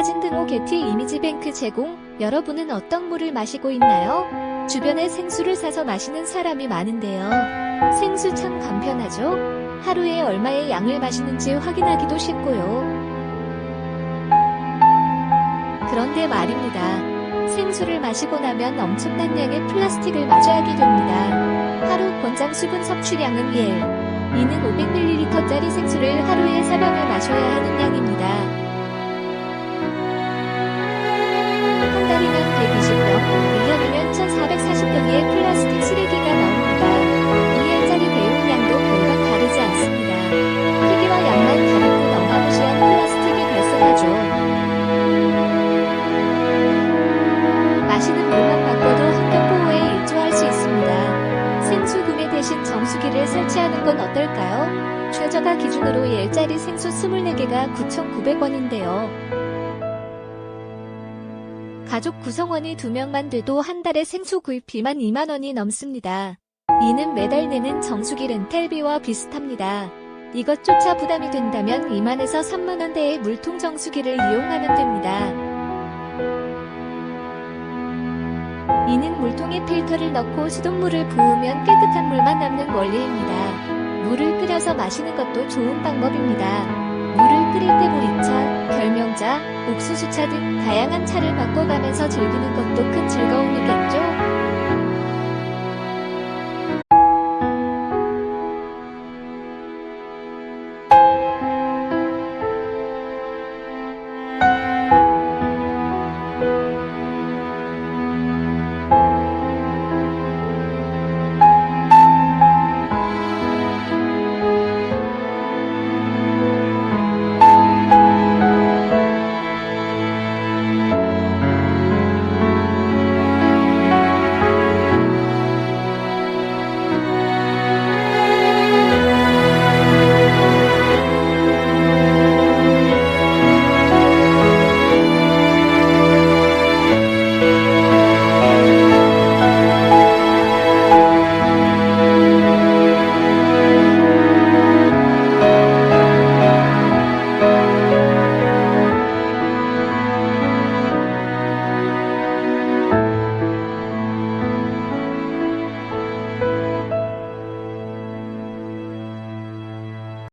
사진 등호 게티 이미지 뱅크 제공. 여러분은 어떤 물을 마시고 있나요? 주변에 생수를 사서 마시는 사람이 많은데요. 생수 참 간편하죠? 하루에 얼마의 양을 마시는지 확인하기도 쉽고요. 그런데 말입니다. 생수를 마시고 나면 엄청난 양의 플라스틱을 마셔야하게 됩니다. 하루 권장 수분 섭취량은 1. 이는 500ml짜리 생수를 하루에 3병을 마셔야 하는 양입니다. 120병, 1년이면 1440병의 플라스틱 쓰레기가 나옵니다. 2일짜리 대용량도 별반 다르지 않습니다. 크기와 양만 뿐 어마무시한 플라스틱이 발생하죠. 마시는 물만 바꿔도 환경보호에 일조할 수 있습니다. 생수 구매 대신 정수기를 설치하는 건 어떨까요? 최저가 기준으로 10짜리 생수 24개가 9,900원인데요. 가족 구성원이 2명만 돼도 한 달에 생수 구입비만 2만원이 넘습니다. 이는 매달 내는 정수기 렌탈비와 비슷합니다. 이것조차 부담이 된다면 2만에서 3만원대의 물통 정수기를 이용하면 됩니다. 이는 물통에 필터를 넣고 수돗물을 부으면 깨끗한 물만 남는 원리입니다. 물을 끓여서 마시는 것도 좋은 방법입니다. 끓일 때 보리차, 결명차, 옥수수차 등 다양한 차를 바꿔가면서 즐기는 것도 큰 즐거움이겠죠?